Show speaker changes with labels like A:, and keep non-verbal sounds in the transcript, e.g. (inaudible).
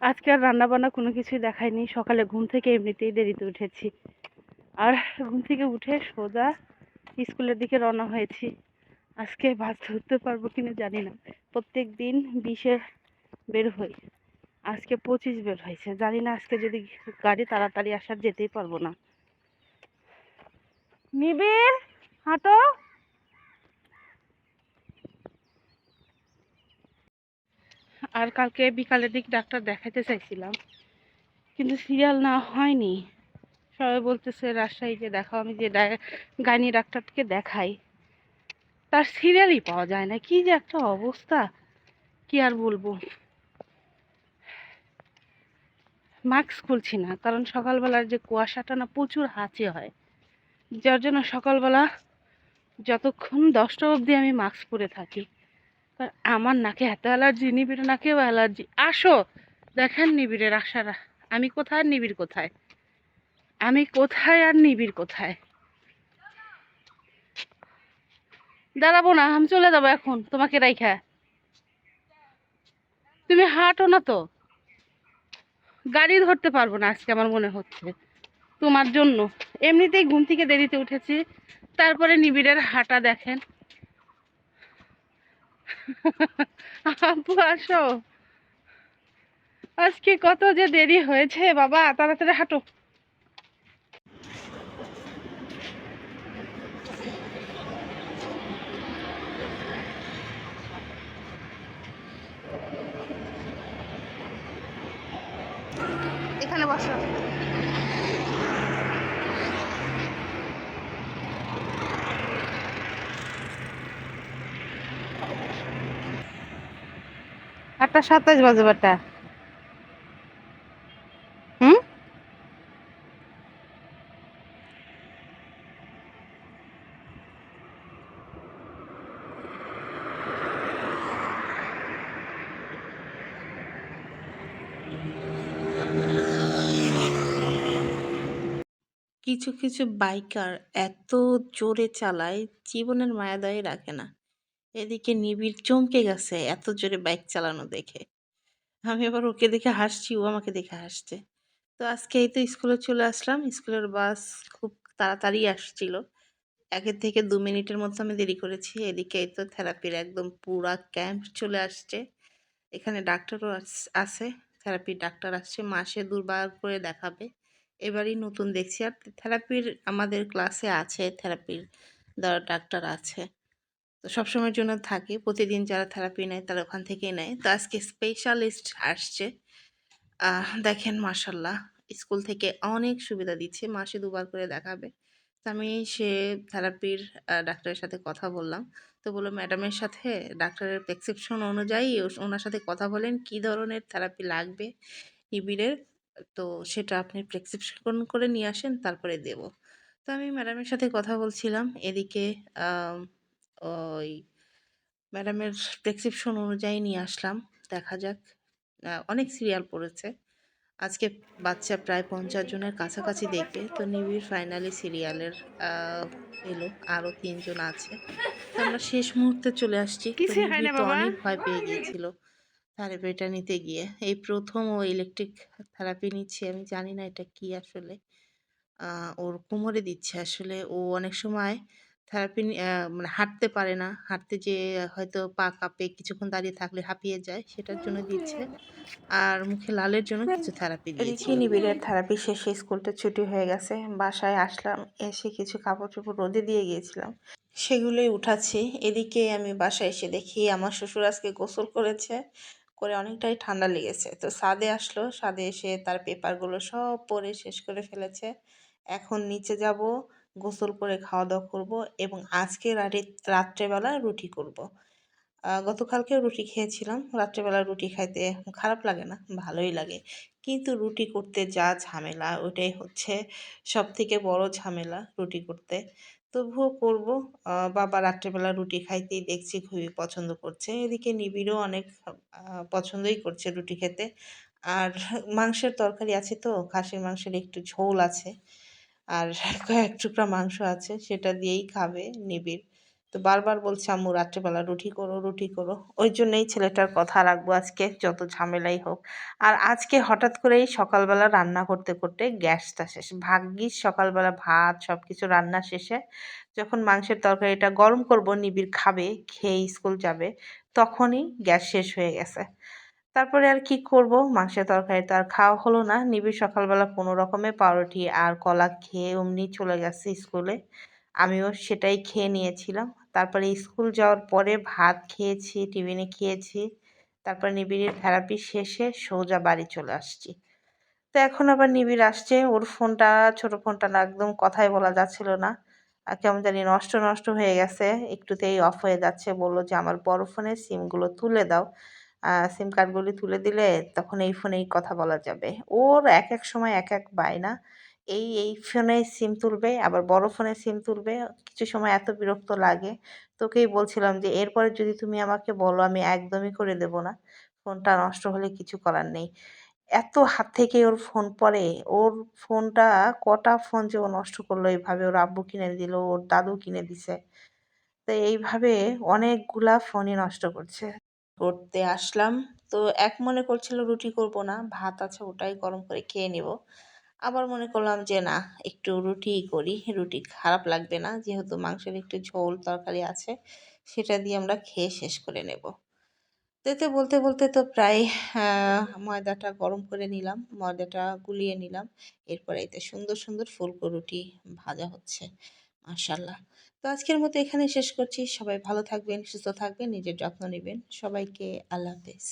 A: আজকে আর রান্না বান্না কোনো কিছুই দেখায়নি সকালে ঘুম থেকে এমনিতেই দেরিতে উঠেছি। আর ঘুম থেকে উঠে সোজা স্কুলের দিকে রওনা হয়েছি। আজকে বাস ধরতে পারব কিনা জানি না। প্রত্যেক দিন বিশে বের হই। আজকে পঁচিশ বের হয়েছে। জানি না আজকে যদি গাড়ি তাড়াতাড়ি আসার যেতেই পারব না। নিবিড়, হাঁটো। আর কালকে বিকালের দিক ডাক্তার দেখাতে চাইছিলাম, কিন্তু সিরিয়াল না হয়নি। সবাই বলতেছে রাজশাহীতে দেখাও, আমি যে গাইনি ডাক্তারকে দেখাই। তার সিরিয়ালই পাওয়া যায় না, কি যে একটা অবস্থা, কি আর বলব। মাস্ক খুলছি না, কারণ সকালবেলার যে কুয়াশাটা না প্রচুর হাঁচি হয়। যার জন্য সকালবেলা যতক্ষণ দশটা অবধি আমি মাস্ক পরে থাকি। আমার নাকে এত অ্যালার্জি নিবিড়ের নাকেও অ্যালার্জি। আসো, দেখেন নিবিড়ের আশারা। আমি কোথায়? নিবিড় কোথায়? আমি কোথায় আর নিবিড় কোথায়? দাঁড়াবো না, আমি চলে যাব এখন। তোমাকে রাইখা। তুমি হাঁটো না তো। গাড়ি ধরতে পারব না আজকে আমার মনে হচ্ছে। তোমার জন্য। এমনিতেই ঘুম থেকে দেরিতে উঠেছি, তারপরে নিবিড়ের হাঁটা দেখেন। আপু আসো। আজকে কত যে দেরি হয়েছে বাবা তাড়াতাড়ি হাঁটো। এখানে বসো। আটটা সাতাশ বাজে বাটা। হুম?
B: কিছু কিছু বাইকার এত জোরে চালায়, জীবনের মায়াদয় রাখে না। এদিকে নিবিড় চমকে গেছে এত জোরে বাইক চালানো দেখে। আমি আবার ওকে দেখে হাসছি, ও আমাকে দেখে হাসছে। তো আজকে এই তো স্কুলে চলে আসলাম। স্কুলের বাস খুব তাড়াতাড়ি আসছিল। একের থেকে দু মিনিটের মতো আমি দেরি করেছি। এদিকে এই তো থেরাপির একদম পুরা ক্যাম্প চলে আসছে। এখানে ডাক্তারও আছে। থেরাপির ডাক্তার আসছে। মাসে দুবার করে দেখাবে। এবারই নতুন দেখছি। আর থেরাপির আমাদের ক্লাসে আছে, থেরাপির দেওয়ার ডাক্তার আছে। তো সবসময়ের জন্য থাকে। প্রতিদিন যারা থেরাপি নেয় তারা ওখান থেকেই নেয়। তো আজকে স্পেশালিস্ট আসছে। দেখেন মাসাল্লাহ স্কুল থেকে অনেক সুবিধা দিচ্ছে। মাসে দুবার করে দেখাবে। তো আমি সে থেরাপির ডাক্তারের সাথে কথা বললাম। তো বলল, ম্যাডামের সাথে ডাক্তারের প্রেসক্রিপশন অনুযায়ী ওনার সাথে কথা বলেন, কি ধরনের থেরাপি লাগবে নিবিড়ের? তো সেটা আপনি প্রেসক্রিপশন করে নিয়ে আসেন, তারপরে দেব। তো আমি ম্যাডামের সাথে কথা বলছিলাম। এদিকে ওই ম্যাডামের প্রেসক্রিপশন অনুযায়ী নিয়ে আসলাম। দেখা যাক। অনেক সিরিয়াল পড়েছে। আজকে বাচ্চা প্রায় পঞ্চাশ জনের কাছাকাছি দেখবে তো নিবিড় ফাইনালি সিরিয়ালের এলো। আরও তিনজন আছে। তো আমরা শেষ মুহূর্তে চলে আসছি। অনেক ভয় পেয়ে গিয়েছিল। থেরাপিটা নিতে গিয়ে। এই প্রথম ও ইলেকট্রিক থেরাপি নিচ্ছে। আমি জানি না এটা কি আসলে। আহ, ওর কোমরে দিচ্ছে আসলে। ও অনেক সময় থেরাপি মানে হাঁটতে পারে না। হাঁটতে যে হয়তো পা কাঁপে কিছুক্ষণ দাঁড়িয়ে থাকলে হাঁপিয়ে যায় সেটার জন্য দিচ্ছে। আর মুখে লালের জন্য কিছু থেরাপি দিয়েছি নিবিড়ের থেরাপি শেষে স্কুলটা ছুটি হয়ে গেছে বাসায় আসলাম এসে কিছু কাপড় চোপড় রোদে দিয়ে গিয়েছিলাম। সেগুলোই উঠাচ্ছি। এদিকে আমি বাসায় এসে দেখি আমার শ্বশুর আজকে গোসল করেছে করে অনেকটাই ঠান্ডা লেগেছে। তো সাদে আসলো সাদে এসে তার পেপারগুলো সব পরে শেষ করে ফেলেছে। এখন নিচে যাব গোসল করে খাওয়া দাওয়া করব এবং আজকে রাতে- রাত্রেবেলা রুটি করব। আহ, গতকালকেও রুটি খেয়েছিলাম। রাত্রেবেলা রুটি খাইতে খারাপ লাগে না ভালোই লাগে। কিন্তু রুটি করতে যা ঝামেলা ওটাই হচ্ছে সব থেকে বড় ঝামেলা রুটি করতে। তবুও করব। বাবা রাত্রেবেলা রুটি খাইতেই দেখছি খুবই পছন্দ করছে। এদিকে নিবিড়ও অনেক পছন্দই করছে রুটি খেতে। আর মাংসের তরকারি আছে তো খাসির মাংসের একটু ঝোল আছে। আর (laughs) কয়েক টুকরা মাংস আছে, সেটা দিয়েই খাবে নিবিড়। তো বারবার বলছে, আম্মু, রাত্রেবেলা রুটি করো রুটি করো। ওই জন্যই ছেলেটার কথা রাখব আজকে, যত ঝামেলাই হোক। আর আজকে হঠাৎ করেই সকালবেলা রান্না করতে করতে গ্যাসটা শেষ। ভাগ্যিস সকালবেলা ভাত সব কিছু রান্না শেষে যখন মাংসের তরকারিটা গরম করব, নিবিড় খাবে, খেয়ে স্কুল যাবে, তখনই গ্যাস শেষ হয়ে গেছে। তারপরে আর কি করব? মাংসের তরকারি তো আর খাওয়া হলো না। নিবিড় সকালবেলা কোনো রকমে পাউরুটি আর কলা খেয়ে অমনি চলে গেছে স্কুলে আমিও সেটাই খেয়ে নিয়েছিলাম। তারপরে স্কুল যাওয়ার পরে ভাত খেয়েছি, টিফিনে খেয়েছি। তারপরে নিবিড়ের থেরাপি শেষে সোজা বাড়ি চলে আসছি। তো এখন আবার নিবিড় আসছে। ওর ফোনটা, ছোট ফোনটা না একদম কথাই বলা যাচ্ছিল না। কেমন জানি নষ্ট নষ্ট হয়ে গেছে। একটুতেই অফ হয়ে যাচ্ছে। বলল যে, আমার বড় ফোনের সিমগুলো তুলে দাও। সিম কার্ডগুলি তুলে দিলে তখন এই ফোনেই কথা বলা যাবে। ওর এক এক সময় এক এক বায়না। এই এই ফোনে সিম তুলবে, আবার বড় ফোনে সিম তুলবে, কিছু সময় এত বিরক্ত লাগে। তোকেই বলছিলাম যে, এরপরে যদি তুমি আমাকে বলো, আমি একদমই করে দেব না। ফোনটা নষ্ট হলে কিছু করার নেই। এত হাত থেকে ওর ফোন পড়ে, ওর ফোনটা কটা ফোন যে ও নষ্ট করল, এইভাবে ওর আব্বু কিনে দিল, ওর দাদু কিনে দিছে। তো এইভাবে অনেকগুলা ফোনই নষ্ট করছে। করতে আসলাম। তো এক মনে করছিল রুটি করব না, ভাত আছে ওটাই গরম করে খেয়ে নেব। আবার মনে করলাম যে না, একটু রুটি করি, রুটি খারাপ লাগবে না, যেহেতু মাংসের একটু ঝোল তরকারি আছে, সেটা দিয়ে আমরা খেয়ে শেষ করে নেব। তো এতে বলতে বলতে তো প্রায় ময়দাটা গরম করে নিলাম, ময়দাটা গুলিয়ে নিলাম। এরপরে এতে সুন্দর সুন্দর ফুলকো রুটি ভাজা হচ্ছে। মাশাল্লাহ। তো আজকের মতো এখানে শেষ করছি। সবাই ভালো থাকবেন, সুস্থ থাকবেন, নিজের যত্ন নেবেন। সবাইকে আল্লাহ হাফেজ।